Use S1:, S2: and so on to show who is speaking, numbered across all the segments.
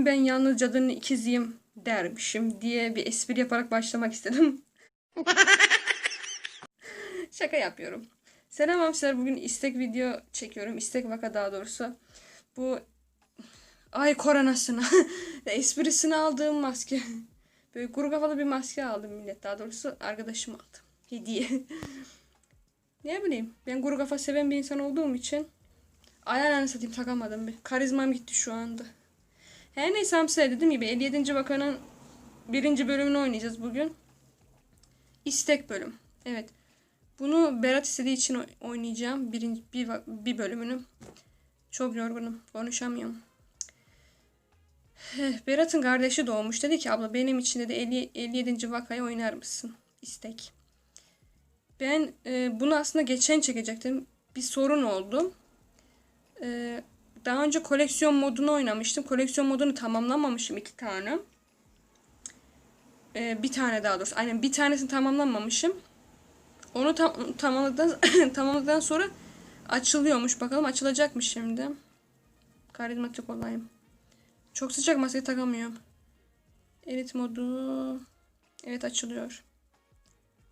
S1: Neden ben yalnız cadının ikiziyim dermişim diye bir espri yaparak başlamak istedim. Şaka yapıyorum. Selam amcalar bugün istek video çekiyorum. İstek vaka daha doğrusu. Bu ay koronasına esprisini aldığım maske. Böyle kuru kafalı bir maske aldım millet. Daha doğrusu arkadaşım aldı. Hediye. ne bileyim. Ben kuru kafa seven bir insan olduğum için ayağını satayım takamadım. Karizmam gitti şu anda. Her neyse hamsiler dediğim gibi 57. vakanın birinci bölümünü oynayacağız bugün. İstek bölüm. Evet. Bunu Berat istediği için oy- oynayacağım. Birinci, bir, bir bölümünü. Çok yorgunum. Konuşamıyorum. Berat'ın kardeşi doğmuş. Dedi ki abla benim için de 50, 57. vakayı oynar mısın? İstek. Ben e, bunu aslında geçen çekecektim. Bir sorun oldu. E, daha önce koleksiyon modunu oynamıştım. Koleksiyon modunu tamamlamamışım iki tane. E, bir tane daha doğrusu. Aynen bir tanesini tamamlamamışım. Onu tam, tamamladıktan, tamamladıktan sonra açılıyormuş. Bakalım açılacakmış şimdi. Karizmatik olayım. Çok sıcak maske takamıyorum. Elit modu. Evet açılıyor.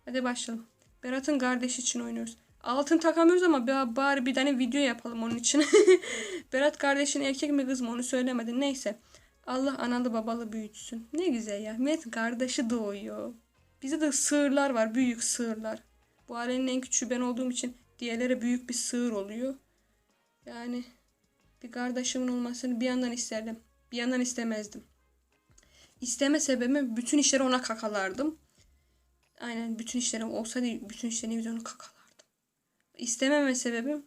S1: Hadi başlayalım. Berat'ın kardeşi için oynuyoruz. Altın takamıyoruz ama ba- bari bir tane video yapalım onun için. Berat kardeşin erkek mi kız mı onu söylemedi. Neyse. Allah analı babalı büyütsün. Ne güzel ya. Mehmet kardeşi doğuyor. Bizde de sığırlar var. Büyük sığırlar. Bu ailenin en küçüğü ben olduğum için diğerlere büyük bir sığır oluyor. Yani bir kardeşimin olmasını bir yandan isterdim. Bir yandan istemezdim. İsteme sebebim bütün işleri ona kakalardım. Aynen bütün işlerim olsaydı bütün işlerini biz onu kakalardım. İstememe sebebim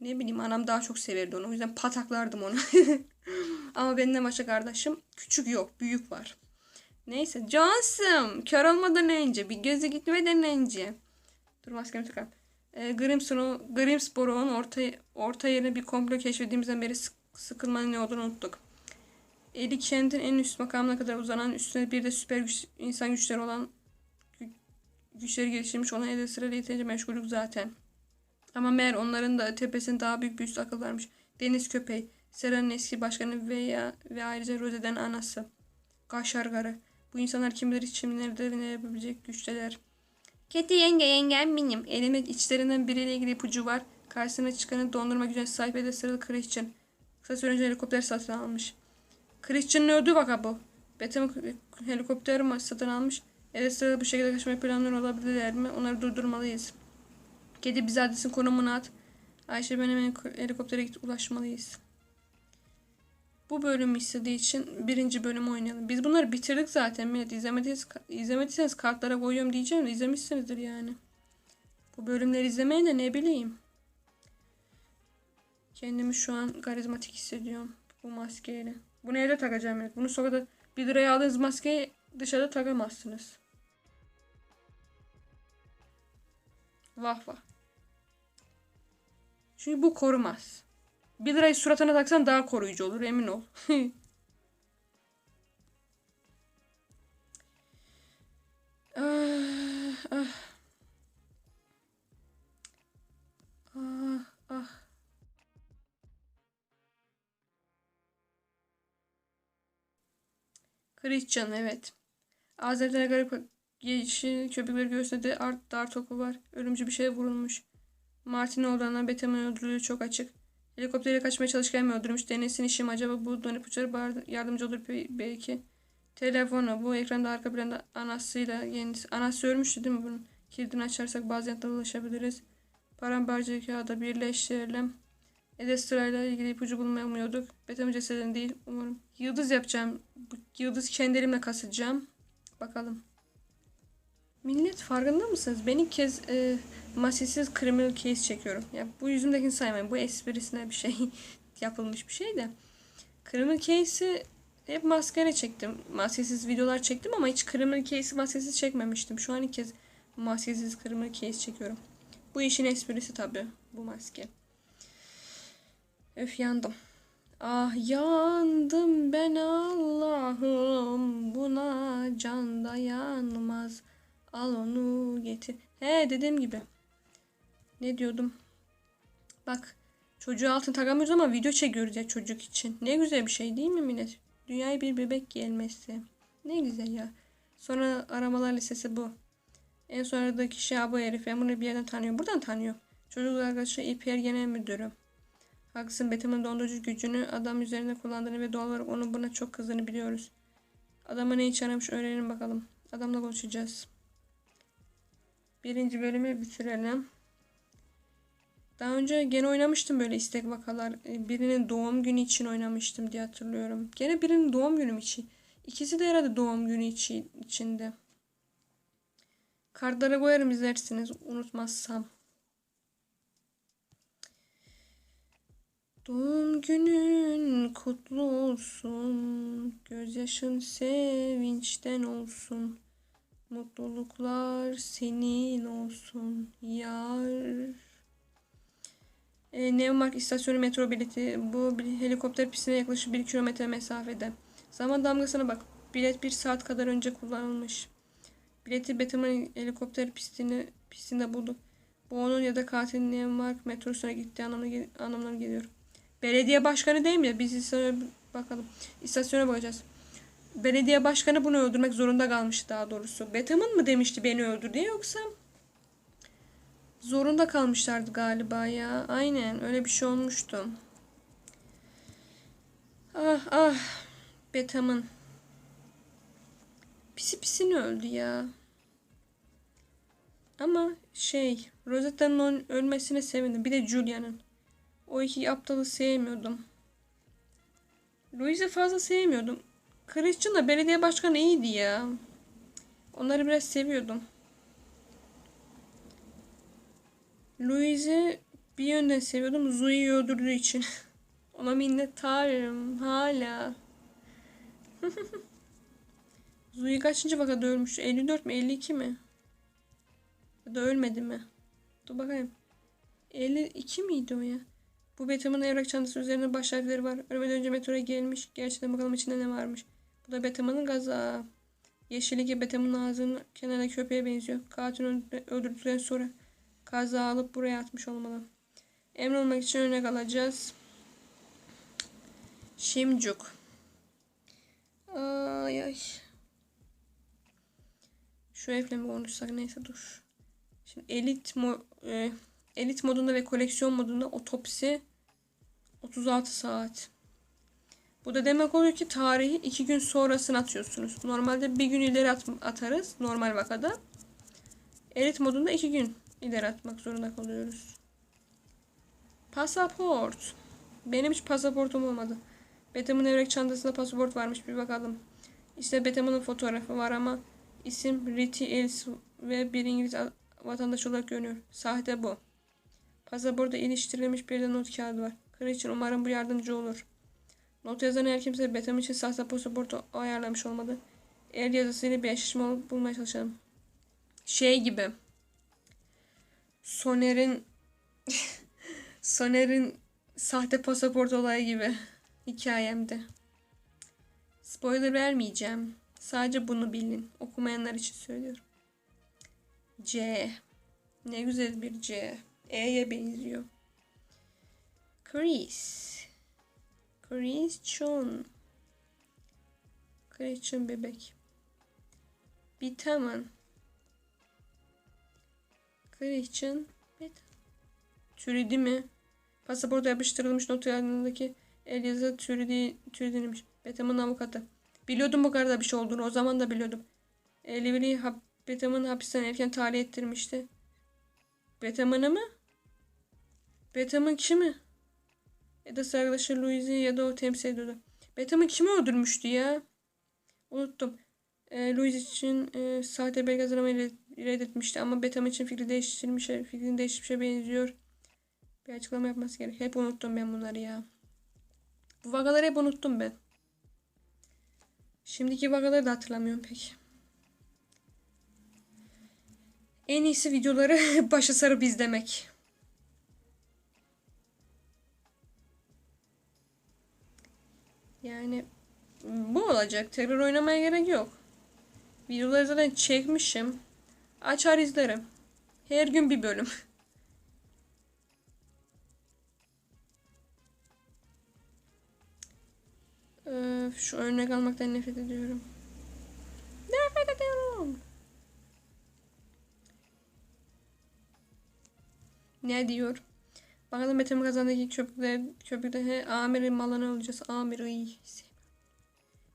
S1: ne bileyim anam daha çok severdi onu. O yüzden pataklardım onu. Ama benden başka kardeşim küçük yok büyük var. Neyse Johnson kör olmadan önce bir gözü gitmeden önce. Dur maskemi takalım. E, Grimsboro, Grimsboro'nun orta, orta yerine bir komplo keşfettiğimizden beri sık, sıkılmanın ne olduğunu unuttuk. Eli kentin en üst makamına kadar uzanan üstüne bir de süper güç, insan güçleri olan güçleri geliştirmiş olan elde sırayla yeterince meşgulük zaten. Ama meğer onların da tepesinde daha büyük bir üst akıl varmış. Deniz köpeği, Sera'nın eski başkanı veya ve ayrıca Rose'den anası. Kaşargarı. Bu insanlar kim bilir için nerede ne yapabilecek güçteler. Kedi yenge yengem benim. Elime içlerinden biriyle ilgili ipucu var. Karşısına çıkanı dondurma gücüne sahip ede sıralı Christian. Kısa süre önce helikopter satın almış. Christian'ın öldüğü vaka bu. Betem helikopter mi satın almış? Sırada bu şekilde kaçma planları olabilirler mi? Onları durdurmalıyız. Kedi bize adresin konumunu at. Ayşe ben hemen helikoptere git ulaşmalıyız. Bu bölümü istediği için birinci bölümü oynayalım. Biz bunları bitirdik zaten millet. İzlemediyseniz, izlemediyseniz kartlara koyuyorum diyeceğim de izlemişsinizdir yani. Bu bölümleri izlemeyin de ne bileyim. Kendimi şu an karizmatik hissediyorum bu maskeyle. Bunu evde takacağım millet. Bunu sokakta 1 liraya aldığınız maskeyi dışarıda takamazsınız. Vah vah. Çünkü bu korumaz. 1 lirayı suratına taksan daha koruyucu olur emin ol. ah, ah. Ah. Christian evet. Azerlere garip yeşil köpekleri göğsünde art dar topu var. Ölümcül bir şeye vurulmuş. Martin olduğundan Betem'in öldürüldüğü çok açık. Helikoptere kaçmaya çalışırken mi öldürmüş? Denesin işim acaba bu dönüp uçarı yardımcı olur belki. Telefonu bu ekranda arka planda anasıyla yeni anası ölmüştü değil mi bunun? Kilidini açarsak bazen ulaşabiliriz. Paramparça kağıda birleştirelim. Edes sırayla ilgili ipucu bulmayı umuyorduk. Betem cesedini değil umarım. Yıldız yapacağım. Yıldız kendi elimle kasacağım. Bakalım. Millet farkında mısınız? Ben ilk kez e, masisiz criminal case çekiyorum. Ya bu yüzümdekini saymayın. Bu esprisine bir şey yapılmış bir şey de. Criminal case'i hep maskeyle çektim. Maskesiz videolar çektim ama hiç criminal case'i maskesiz çekmemiştim. Şu an ilk kez maskesiz criminal case çekiyorum. Bu işin esprisi tabii bu maske. Öf yandım. Ah yandım ben Allah'ım buna can dayanmaz. Al onu getir. He dediğim gibi. Ne diyordum? Bak Çocuğa altın takamıyoruz ama video çekiyoruz ya çocuk için. Ne güzel bir şey değil mi millet? Dünyaya bir bebek gelmesi. Ne güzel ya. Sonra aramalar listesi bu. En sonradaki şey bu herif. Ben bunu bir yerden tanıyorum. Buradan tanıyor. Çocuk arkadaşı İPR Genel Müdürü. Haklısın Batman'ın dondurucu gücünü adam üzerinde kullandığını ve doğal olarak onun buna çok kızdığını biliyoruz. Adama ne için aramış öğrenelim bakalım. Adamla konuşacağız. Birinci bölümü bitirelim. Daha önce gene oynamıştım böyle istek vakalar. Ee, Birinin doğum günü için oynamıştım diye hatırlıyorum. Gene birinin doğum günü için. İkisi de herhalde doğum günü içi, içinde. Kartlara koyarım izlersiniz unutmazsam. Doğum günün kutlu olsun. Gözyaşın sevinçten olsun. Mutluluklar senin olsun yar. E, Neumark istasyonu metro bileti. Bu bir helikopter pistine yaklaşık 1 kilometre mesafede. Zaman damgasına bak. Bilet bir saat kadar önce kullanılmış. Bileti Batman helikopter pistini pistinde bulduk. Bu onun ya da katilin Neumark metrosuna gittiği anlamına, anlamına geliyor. Belediye başkanı değil mi? Biz istasyona bakalım. İstasyona bakacağız. Belediye başkanı bunu öldürmek zorunda kalmış daha doğrusu. Batman mı demişti beni öldür diye yoksa zorunda kalmışlardı galiba ya. Aynen öyle bir şey olmuştu. Ah ah. Batman. Pisi pisini öldü ya. Ama şey Rosetta'nın ölmesine sevindim. Bir de Julia'nın. O iki aptalı sevmiyordum. Louise'i fazla sevmiyordum. Christian da belediye başkanı iyiydi ya. Onları biraz seviyordum. Louise'i bir yönden seviyordum. Zoe'yi öldürdüğü için. Ona minnettarım hala. Zoe kaçıncı vakada ölmüş? 54 mi 52 mi? Ya da ölmedi mi? Dur bakayım. 52 miydi o ya? Bu Batman'ın evrak çantası üzerinde baş harfleri var. Ölmeden önce metroya gelmiş. Gerçekten bakalım içinde ne varmış. Bu da Batman'ın gaza. Yeşillik Batman'ın ağzının kenarında köpeğe benziyor. Katil öldü- öldürdükten sonra kaza alıp buraya atmış olmalı. Emin olmak için örnek alacağız. Şimcuk. Ay ay. Şu evle mi konuşsak neyse dur. Şimdi elit mo e, elit modunda ve koleksiyon modunda otopsi 36 saat. Bu da demek oluyor ki tarihi iki gün sonrasını atıyorsunuz. Normalde bir gün ileri at- atarız normal vakada. Elit modunda iki gün ileri atmak zorunda kalıyoruz. Pasaport. Benim hiç pasaportum olmadı. Betham'ın evrak çantasında pasaport varmış bir bakalım. İşte Betham'ın fotoğrafı var ama isim Riti Els ve bir İngiliz vatandaş olarak görünüyor. Sahte bu. Pasaporta iliştirilmiş bir de not kağıdı var. Kraliçin umarım bu yardımcı olur. Not yazan her kimse Betham için sahte pasaportu ayarlamış olmalı. El yazısıyla bir eşleşme olup bulmaya çalışalım. Şey gibi. Soner'in Soner'in sahte pasaport olayı gibi hikayemde. Spoiler vermeyeceğim. Sadece bunu bilin. Okumayanlar için söylüyorum. C. Ne güzel bir C. E'ye benziyor. Chris. Christian. Christian bebek. Bitaman. Christian Bit. Türedi mi? Pasaporta yapıştırılmış not yanındaki el yazı türedi, türedilmiş. Betam'ın avukatı. Biliyordum bu kadar bir şey olduğunu. O zaman da biliyordum. E, Lively hap, Betam'ın hapisten erken tahliye ettirmişti. Betam'ını mı? Betam'ın kişi mi? Ya da arkadaşı Louise'i ya da o temsil ediyordu. Betam'ın kimi öldürmüştü ya? Unuttum. E, Louise için e, sahte belge hazırlamayı red- reddetmişti ama Betam için fikri değiştirmiş, fikrini değiştirmişe benziyor. Bir açıklama yapması gerek. Hep unuttum ben bunları ya. Bu vakaları hep unuttum ben. Şimdiki vakaları da hatırlamıyorum pek. En iyisi videoları başa sarıp izlemek. Yani bu olacak. Tekrar oynamaya gerek yok. Videoları zaten çekmişim. Açar izlerim. Her gün bir bölüm. Öf, şu örnek almaktan nefret ediyorum. Nefret ediyorum. Ne diyor? Bakalım Mete'nin kazandaki köpükler, köpükler he, amirin malını alacağız. Amir iyi.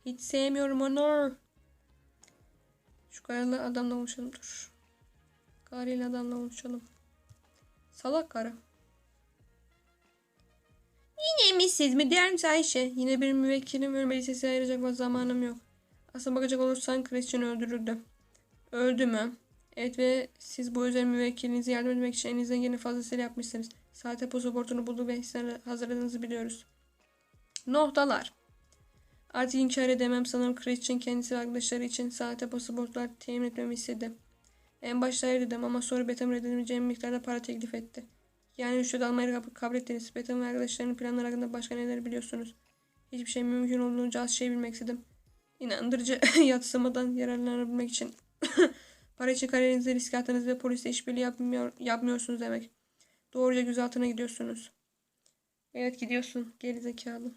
S1: Hiç sevmiyorum onu. Şu karıyla adamla konuşalım dur. Karıyla adamla konuşalım. Salak karı. Yine mi siz mi der misin Ayşe? Yine bir müvekkilim ölmedi sesi ayıracak o zamanım yok. Aslına bakacak olursan Christian öldürüldü. Öldü mü? Evet ve siz bu özel müvekkilinize yardım etmek için elinizden geleni fazlasıyla yapmışsınız. Sahte pasaportunu bulduk ve sizlere hazırladığınızı biliyoruz. Noktalar. Artık inkar edemem sanırım Christian kendisi ve arkadaşları için sahte pasaportlar temin etmemi istedi. En başta hayır dedim ama sonra Betham reddedilmeyeceğim miktarda para teklif etti. Yani rüşvet almayı kabul, ettiniz. Betham ve arkadaşlarının planları hakkında başka neler biliyorsunuz? Hiçbir şey mümkün olduğunca az şey bilmek istedim. İnandırıcı yatsımadan yararlanabilmek için para için kariyerinizi riske attınız ve polisle işbirliği yapmıyor, yapmıyorsunuz demek. Doğruca gözaltına gidiyorsunuz. Evet gidiyorsun gerizekalı.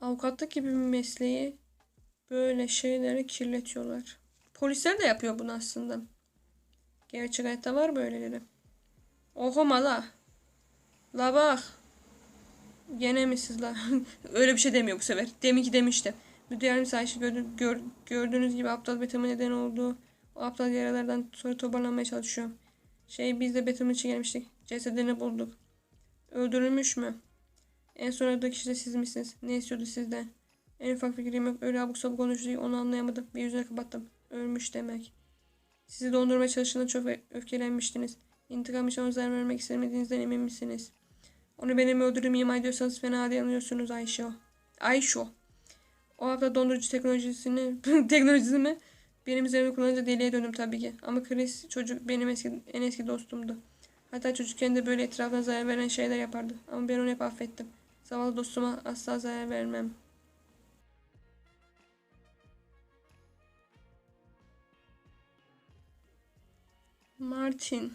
S1: Avukatlık gibi bir mesleği böyle şeyleri kirletiyorlar. Polisler de yapıyor bunu aslında. Gerçek hayatta var böyleleri. Okuma la. La bak. Gene mi siz la? Öyle bir şey demiyor bu sefer. Deminki demişti. Müdür yardımcısı Ayşe gör, gördüğünüz gibi aptal Betham'ın neden olduğu o aptal yaralardan sonra toparlanmaya çalışıyor. Şey biz de Betham'ın için gelmiştik. Cesedini bulduk. Öldürülmüş mü? En sonraki kişi de siz misiniz? Ne istiyordu sizden? En ufak fikrim yok. Öyle abuk sabuk konuştuğu onu anlayamadım. Bir yüzüne kapattım. Ölmüş demek. Sizi dondurmaya çalıştığında çok öfkelenmiştiniz. İntikam için zarar vermek istemediğinizden emin misiniz? Onu benim öldürdüğüm ima ediyorsanız fena yanılıyorsunuz Ayşe. Ayşe. O hafta dondurucu teknolojisini teknolojisini benim üzerime kullanınca deliye döndüm tabii ki. Ama Chris çocuk benim eski, en eski dostumdu. Hatta çocukken de böyle etrafına zarar veren şeyler yapardı. Ama ben onu hep affettim. Zavallı dostuma asla zarar vermem. Martin.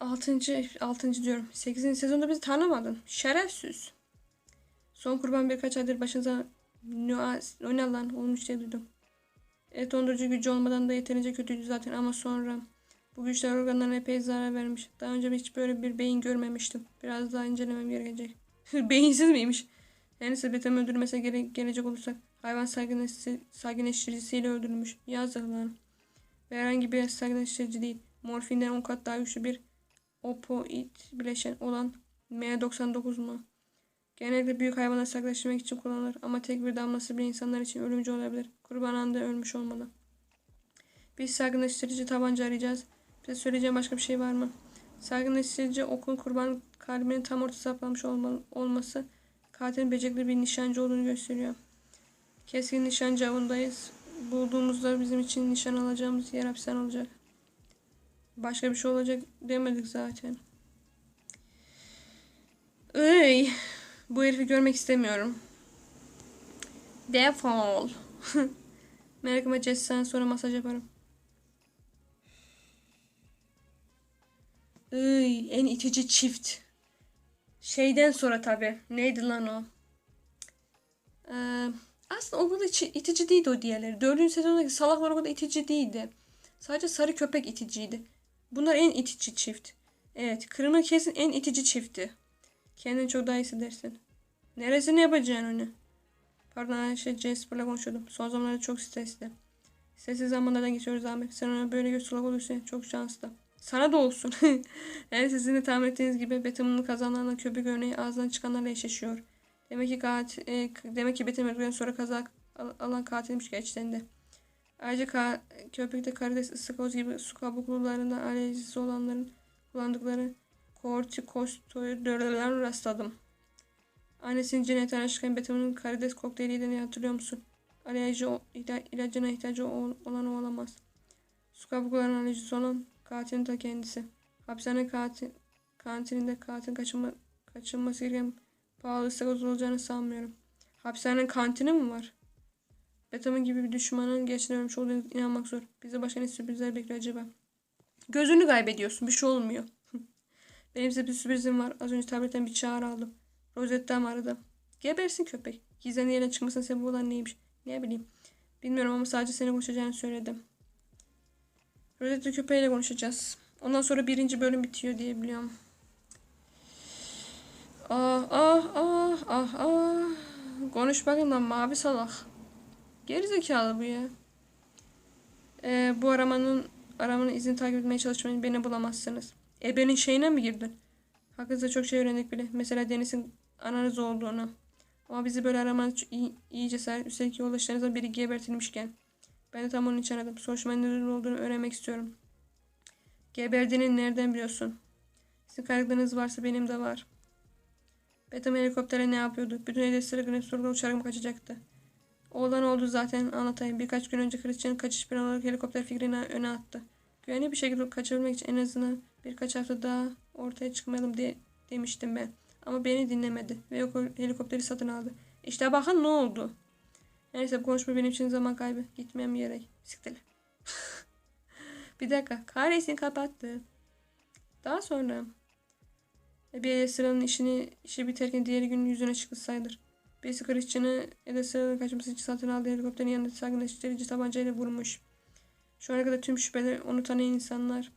S1: Altıncı, altıncı diyorum. Sekizinci sezonda bizi tanımadın. Şerefsiz. Son kurban birkaç aydır başınıza ne lan olmuş diye duydum. Et dondurucu gücü olmadan da yeterince kötüydü zaten ama sonra bu güçler organlarına epey zarar vermiş. Daha önce hiç böyle bir beyin görmemiştim. Biraz daha incelemem gerekecek. Beyinsiz miymiş? Yani sebetem öldürmese gere gelecek olursak hayvan sakinleştiricisiyle öldürülmüş. Yazık lan. Ve herhangi bir sakinleştirici değil. Morfinden 10 kat daha güçlü bir opoid bileşen olan M99 mu? Genellikle büyük hayvanları saklaştırmak için kullanılır ama tek bir damlası bile insanlar için ölümcü olabilir. Kurban anında ölmüş olmalı. Biz sakinleştirici tabanca arayacağız. Bize söyleyeceğim başka bir şey var mı? Sakinleştirici okun kurban kalbinin tam ortası saplanmış olması katilin becerikli bir nişancı olduğunu gösteriyor. Keskin nişancı avındayız. Bulduğumuzda bizim için nişan alacağımız yer hapishane olacak. Başka bir şey olacak demedik zaten. Ey, bu herifi görmek istemiyorum. Defol. Merakıma cessen sonra masaj yaparım. Iy, en itici çift. Şeyden sonra tabi. Neydi lan o? Ee, aslında o kadar itici değildi o diğerleri. Dördüncü sezondaki salaklar o kadar itici değildi. Sadece sarı köpek iticiydi. Bunlar en itici çift. Evet. Kırmızı kesin en itici çifti. Kendini çok daha iyi hissedersin. Neresini yapacaksın onu? Pardon Ayşe Jasper'la konuşuyordum. Son zamanlarda çok stresli. Stresli zamanlardan geçiyoruz Ahmet. Sen ona böyle göz kulak olursa çok şanslı. Sana da olsun. yani sizin de tahmin ettiğiniz gibi Betham'ın kazanlarla köpek örneği ağzından çıkanlarla eşleşiyor. Demek ki katil, e, demek ki Betham'ın öldükten sonra kaza alan katilmiş gerçekten. Ayrıca ka köpekte karides, ıstakoz gibi su kabuklularında alerjisi olanların kullandıkları kortikosteroidlerden rastladım. Annesinin cennet araştırırken Betham'ın karides kokteyliydi hatırlıyor musun? Alerji ilacına ihtiyacı olan olamaz. Su kabuklarının alerjisi olan katilin ta kendisi. Hapishane katil, kantininde katil kaçınma, kaçınması gereken pahalı ıstakoz olacağını sanmıyorum. Hapishanenin kantini mi var? Betham'ın gibi bir düşmanın gerçekten ölmüş olduğunu inanmak zor. Bize başka ne sürprizler bekliyor acaba? Gözünü kaybediyorsun. Bir şey olmuyor. Benim size bir sürprizim var. Az önce tabletten bir çağrı aldım. Rosette'm aradı. Gebersin köpek. Gizlen yerine çıkmasına sebep olan neymiş? Ne bileyim. Bilmiyorum ama sadece seni konuşacağını söyledim. Rosetta köpeğiyle konuşacağız. Ondan sonra birinci bölüm bitiyor diye biliyorum. Ah ah ah ah ah. Konuş bakayım lan mavi salak. Gerizekalı bu ya. Ee, bu aramanın aramanın izini takip etmeye çalışmayın beni bulamazsınız. Ebenin şeyine mi girdin? Hakkınızda çok şey öğrendik bile. Mesela Deniz'in ananız olduğunu. Ama bizi böyle aramanız iyi, iyi cesaret. Üstelik yoldaşlarınızdan biri gebertilmişken. Ben de tam onun için aradım. Soruşturmanın neden olduğunu öğrenmek istiyorum. Geberdiğini nereden biliyorsun? Sizin kaygılarınız varsa benim de var. Betam helikoptere ne yapıyordu? Bütün hedefleri Grimstor'dan uçarak mı kaçacaktı? Oğlan oldu zaten anlatayım. Birkaç gün önce Christian'ın kaçış planı olarak helikopter fikrini öne attı. Güvenli bir şekilde kaçabilmek için en azından birkaç hafta daha ortaya çıkmayalım diye demiştim ben. Ama beni dinlemedi ve helikopteri satın aldı. İşte bakın ne oldu. Neyse bu konuşma benim için zaman kaybı. Gitmem gerek. Siktir. bir dakika. Kahretsin kapattı. Daha sonra bir sıranın işini işi biterken diğeri günün yüzüne çıktı sayılır. Birisi Christian'ı da sıranın kaçması için satın aldığı helikopterin yanında sakinleştirici tabancayla vurmuş. Şu ana kadar tüm şüpheler onu tanıyan insanlar.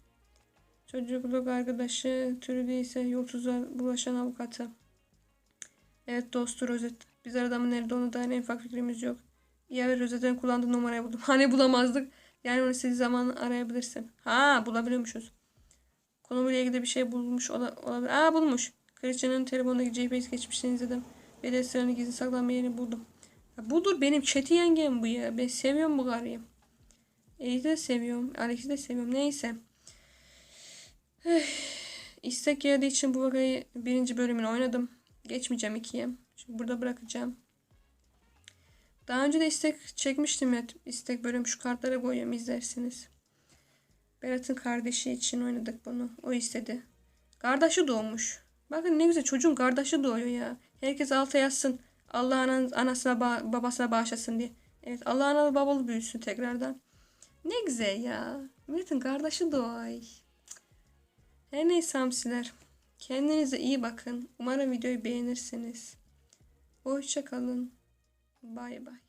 S1: Çocukluk arkadaşı, türü değilse yolsuzluğa bulaşan avukatı. Evet dostu Rozet. Biz adamın nerede olduğuna dair en ufak fikrimiz yok. Ya ve Rozet'in kullandığı numarayı buldum. Hani bulamazdık. Yani onu istediği zaman arayabilirsin. Ha bulabiliyormuşuz. Konumuyla ilgili bir şey bulmuş ola, olabilir. Aa bulmuş. Christian'ın telefonundaki GPS geçmişini izledim. Ve de sıranın gizli saklanma yerini buldum. Ya budur benim chat'i yengem bu ya. Ben seviyorum bu karıyı. Elif'i de seviyorum. Alex'i de seviyorum. Neyse. İstek geldiği için bu vakayı birinci bölümünü oynadım. Geçmeyeceğim ikiye. Şimdi burada bırakacağım. Daha önce de istek çekmiştim ya. istek bölüm şu kartlara koyuyorum izlersiniz. Berat'ın kardeşi için oynadık bunu. O istedi. Kardeşi doğmuş. Bakın ne güzel çocuğun kardeşi doğuyor ya. Herkes alta yazsın. Allah anan, anasına ba- babasına bağışlasın diye. Evet Allah analı babalı büyüsün tekrardan. Ne güzel ya. Milletin kardeşi doğay. Her neyse hamsiler. Kendinize iyi bakın. Umarım videoyu beğenirsiniz. Hoşçakalın. Bay bay.